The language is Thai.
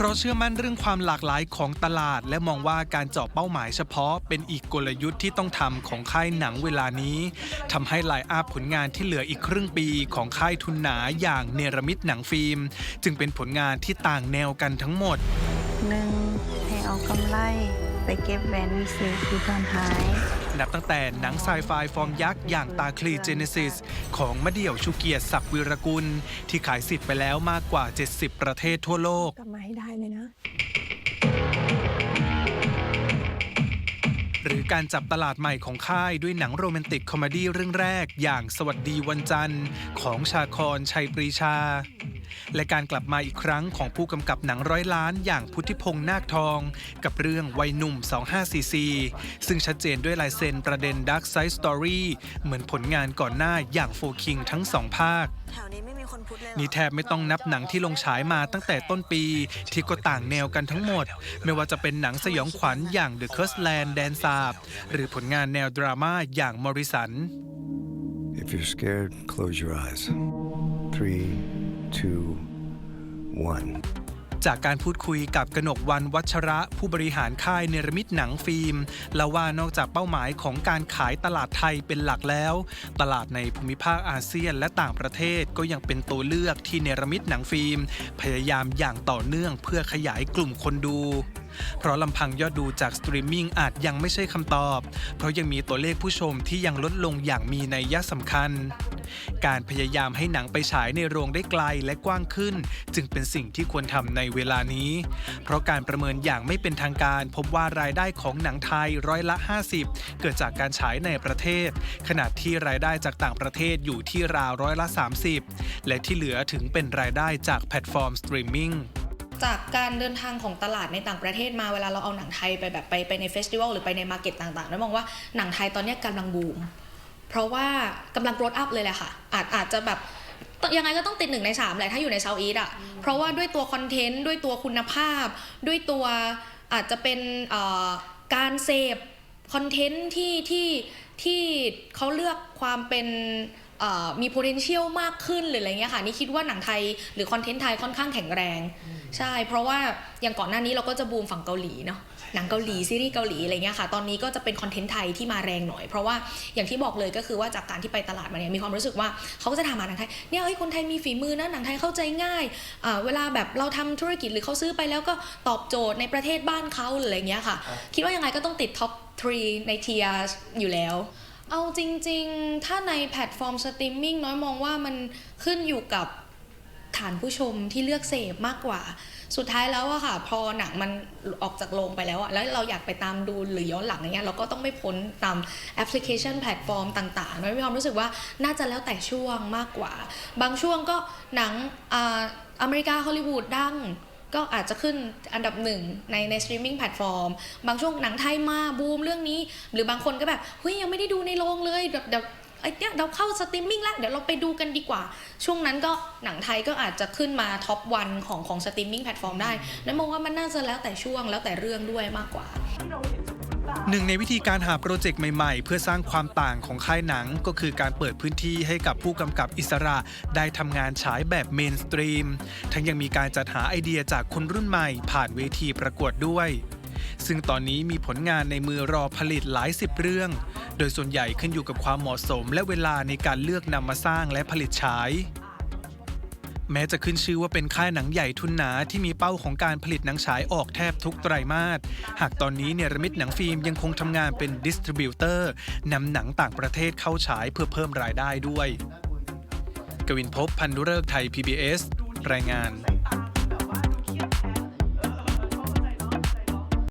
พราะเชื่อมั่นเรื่องความหลากหลายของตลาด และมองว่าการเจาะเป้าหมายเฉพาะ เป็นอีกกลยุทธ์ที่ต้องทำของค่ายหนังเวลานี้ทำให้ไลน์อัพผลงานที่เหลืออีกครึ่งปีของค่ายทุนหนาอย่างเนรมิตหนังฟิล์ม จึงเป็นผลงานที่ต่างแนวกันทั้งหมดหนึ่งให้เอากำไร ไปเก็บแหวนวิเศษที่ตอนหาย นับตั้งแต่หนังไซไฟฟอร์มยักษ์อย่างตาคลีเจเนซิสของมะเดี่ยวชูเกียรติศักดิ์วิรกุล ที่ขายสิทธิ์ไปแล้วมากกว่า 70 ประเทศทั่วโลก กลับมาให้ได้เลยนะ หรือการจับตลาดใหม่ของค่ายด้วยหนังโรแมนติกคอมเมดี้เรื่องแรก อย่างสวัสดีวันจันทร์ของชาคอนชัยปรีชา และการกลับมาอีกครั้งของผู้กำกับหนังร้อยล้านอย่างพุทธิพงษ์นาคทอง กับเรื่องวัยหนุ่ม 2544 ซึ่งชัดเจนด้วยลายเซ็นประเด็น Dark Side Story เหมือนผลงานก่อนหน้าอย่างโฟคิงทั้งสองภาค ถวนี้ไม่มีคนพุทธเลยเหรอนี่แทบไม่ต้องนับหนังที่ลงฉายมาตั้งแต่ต้นปี ที่ก็ต่างแนวกันทั้งหมด ไม่ว่าจะเป็นหนังสยองขวัญอย่าง The Cursed Land แดนสาบ หรือผลงานแนวดราม่าอย่างมอริสัน If you're scared, close your eyes. Three, two, one. จากการพูดคุยกับกนกวันวัชระผู้บริหารค่ายเนรมิตหนังฟิล์มเล่าว่านอกจากเป้าหมายของการขายตลาดไทยเป็นหลักแล้ว ตลาดในภูมิภาคอาเซียนและต่างประเทศก็ยังเป็นตัวเลือกที่เนรมิตหนังฟิล์ม พยายามอย่างต่อเนื่องเพื่อขยายกลุ่มคนดู เพราะลำพังยอดดูจากสตรีมมิ่งอาจยังไม่ใช่คำตอบ เพราะยังมีตัวเลขผู้ชมที่ยังลดลงอย่างมีนัยยะสำคัญ การพยายามให้หนังไปฉายในโรงได้ไกลและกว้างขึ้น จึงเป็นสิ่งที่ควรทำในเวลานี้ เพราะการประเมินอย่างไม่เป็นทางการ พบว่ารายได้ของหนังไทยร้อยละ 50 เกิดจากการฉายในประเทศ ขณะที่รายได้จากต่างประเทศอยู่ที่ราวร้อยละ 30 และที่เหลือถึงเป็นรายได้จากแพลตฟอร์มสตรีมมิ่ง จากการเดินทางของตลาดในต่างประเทศมาเวลาเราเอาหนังไทยไปแบบไปไปในเฟสติวัลหรือไปในมาร์เก็ตต่างๆแล้วมองว่าหนังไทยตอนนี้กำลังบูม เพราะว่ากำลังโกรดอัพเลยแหละค่ะ อาจอาจจะแบบยังไงก็ต้องติดหนึ่งในสามแหละถ้าอยู่ในเซาท์อีสอะ เพราะว่าด้วยตัวคอนเทนต์ด้วยตัวคุณภาพ ด้วยตัวอาจจะเป็นการเสพคอนเทนต์ที่ที่ที่เขาเลือกความเป็น มี potential มากขึ้นหรืออะไรเงี้ยค่ะนี่คิดว่าหนังไทยหรือคอนเทนต์ไทยค่อนข้างแข็งแรง ใช่ เพราะว่าอย่างก่อนหน้านี้เราก็จะบูมฝั่งเกาหลีเนาะหนังเกาหลีซีรีส์เกาหลีอะไรเงี้ยค่ะตอนนี้ก็จะเป็นคอนเทนต์ไทยที่มาแรงหน่อย เพราะว่าอย่างที่บอกเลยก็คือว่าจากการที่ไปตลาดมาเนี่ยมีความรู้สึกว่าเขาก็จะถามหาหนังไทยเนี่ยเอ้ยคนไทยมีฝีมือนะหนังไทยเข้าใจง่ายอ่าเวลาแบบเราทำธุรกิจหรือเขาซื้อไปแล้วก็ตอบโจทย์ในประเทศบ้านเขาหรืออะไรเงี้ยค่ะ คิดว่ายังไงก็ต้องติดท็อป3ในเทียอยู่แล้ว เอาจริงๆ ถ้าในแพลตฟอร์มสตรีมมิ่งน้อยมองว่ามันขึ้นอยู่กับฐานผู้ชมที่เลือกเสพมากกว่า สุดท้ายแล้วอะค่ะ พอหนังมันออกจากโรงไปแล้วอะแล้วเราอยากไปตามดูหรือย้อนหลังอย่างเงี้ยเราก็ต้องไม่พ้นตามแอปพลิเคชันแพลตฟอร์มต่างๆมันมีความรู้สึกว่าน่าจะแล้วแต่ช่วงมากกว่า บางช่วงก็หนังอ่าอเมริกาฮอลลีวูดดัง ก็อาจจะขึ้นอันดับหนึ่งในในสตรีมมิ่งแพลตฟอร์มบางช่วงหนังไทยมาบูมเรื่องนี้ หรือบางคนก็แบบเฮ้ยยังไม่ได้ดูในโรงเลยเดี๋ยวเดี๋ยวไอ้เนี่ยเราเข้าสตรีมมิ่งแล้ว เดี๋ยวเราไปดูกันดีกว่า ช่วงนั้นก็หนังไทยก็อาจจะขึ้นมาท็อปวันของของสตรีมมิ่งแพลตฟอร์มได้ นั่นมองว่ามันน่าจะแล้วแต่ช่วงแล้วแต่เรื่องด้วยมากกว่า หนึ่งในวิธีการหาโปรเจกต์ใหม่ๆ เพื่อสร้างความต่างของค่ายหนังก็คือการเปิดพื้นที่ให้กับผู้กำกับอิสระ ได้ทำงานฉายแบบเมนสตรีม ทั้งยังมีการจัดหาไอเดียจากคนรุ่นใหม่ผ่านเวทีประกวดด้วย ซึ่งตอนนี้มีผลงานในมือรอผลิตหลายสิบเรื่อง โดยส่วนใหญ่ขึ้นอยู่กับความเหมาะสม และเวลาในการเลือกนำมาสร้างและผลิตฉาย แม้จะขึ้นชื่อว่าเป็นค่ายหนังใหญ่ทุนหนาที่มีเป้าของการผลิตหนังฉายออกแทบทุกไตรมาส หากตอนนี้เนรมิตหนังฟิล์มยังคงทำงานเป็นดิสทริบิวเตอร์นำหนังต่างประเทศเข้าฉายเพื่อเพิ่มรายได้ด้วย กวินพบพันธุเริกษ์ไทย PBS รายงาน